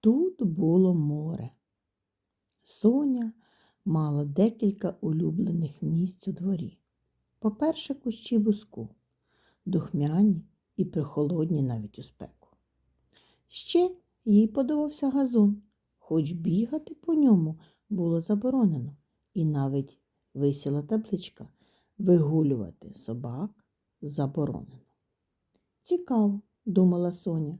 Тут було море. Соня мала декілька улюблених місць у дворі. По-перше, кущі буску, духмяні і прохолодні навіть у спеку. Ще їй подобався газон, хоч бігати по ньому було заборонено, і навіть висіла табличка вигулювати собак заборонено. Цікаво, думала Соня.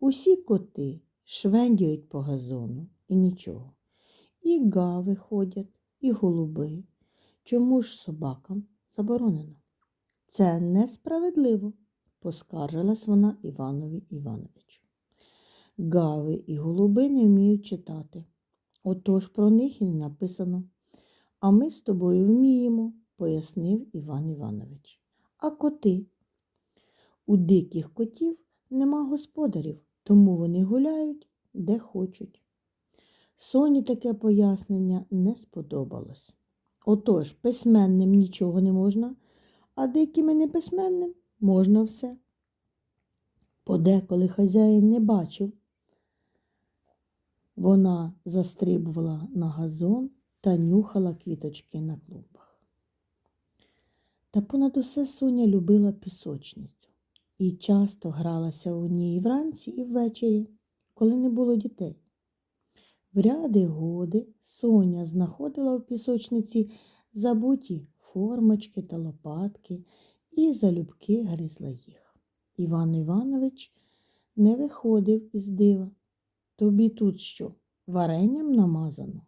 Усі коти швендюють по газону і нічого. І гави ходять, і голуби. Чому ж собакам заборонено? Це несправедливо, поскаржилась вона Іванові Івановичу. Гави і голуби не вміють читати. Отож про них і не написано. А ми з тобою вміємо, пояснив Іван Іванович. А коти? У диких котів нема господарів, тому вони гуляють де хочуть. Соні таке пояснення не сподобалось. Отож, письменним нічого не можна, а диким і неписьменним можна все. Подеколи хазяїн не бачив. Вона застрибувала на газон та нюхала квіточки на клумбах. Та понад усе Соня любила пісочницю і часто гралася у ній вранці і ввечері, коли не було дітей. В ряди годи Соня знаходила в пісочниці забуті формочки та лопатки і залюбки гризла їх. Іван Іванович не виходив із дива. Тобі тут що, варенням намазано?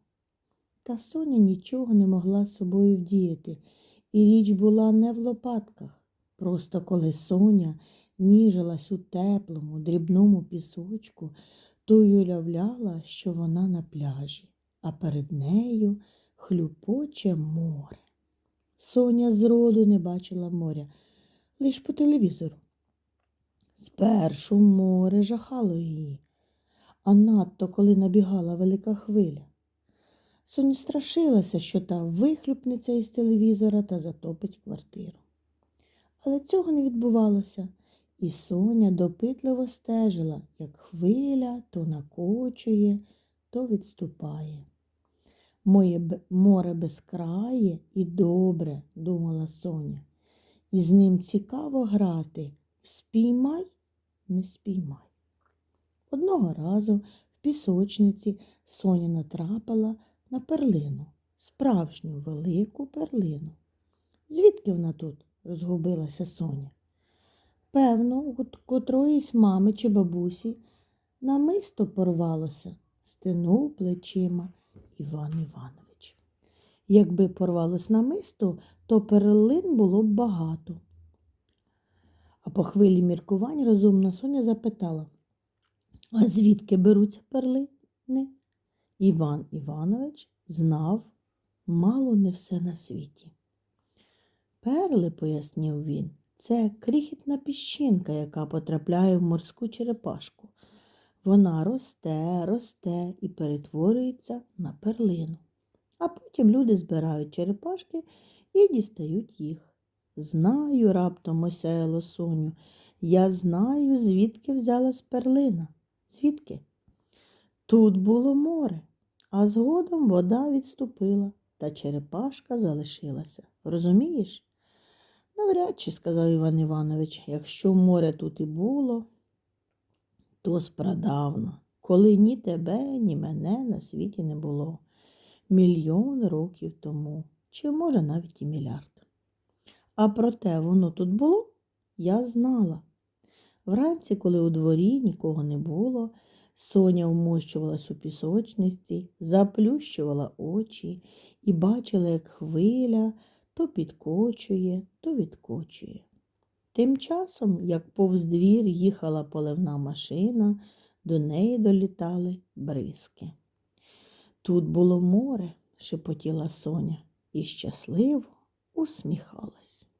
Та Соня нічого не могла з собою вдіяти, і річ була не в лопатках. Просто коли Соня ніжилась у теплому, дрібному пісочку, то й уявляла, що вона на пляжі, а перед нею хлюпоче море. Соня зроду не бачила моря, лиш по телевізору. Спершу море жахало її, а надто коли набігала велика хвиля. Соня страшилася, що та вихлюпнеться із телевізора та затопить квартиру. Але цього не відбувалося, і Соня допитливо стежила, як хвиля то накочує, то відступає. Моє море безкрає і добре, думала Соня, і з ним цікаво грати. Спіймай, не спіймай. Одного разу в пісочниці Соня натрапила на перлину, справжню велику перлину. Звідки вона тут? розгубилася Соня. Певно, у котроїсь мами чи бабусі намисто порвалося, стинув плечима Іван Іванович. Якби порвалось намисто, то перлин було б багато. А по хвилі міркувань розумна Соня запитала, а звідки беруться перлини? Іван Іванович знав мало не все на світі. Перли, пояснив він, це крихітна піщинка, яка потрапляє в морську черепашку. Вона росте, росте і перетворюється на перлину. А потім люди збирають черепашки і дістають їх. Знаю, раптом осяяло Соню. Я знаю, звідки взялась перлина. Звідки? Тут було море, а згодом вода відступила, та черепашка залишилася. Розумієш? Навряд чи, сказав Іван Іванович, якщо море тут і було, то спрадавно, коли ні тебе, ні мене на світі не було. Мільйон років тому, чи може навіть і мільярд. А проте воно тут було, я знала. Вранці, коли у дворі нікого не було, Соня вмощувалась у пісочниці, заплющувала очі і бачила, як хвиля то підкочує, то відкочує. Тим часом, як повз двір їхала поливна машина, до неї долітали бризки. Тут було море, шепотіла Соня, і щасливо усміхалась.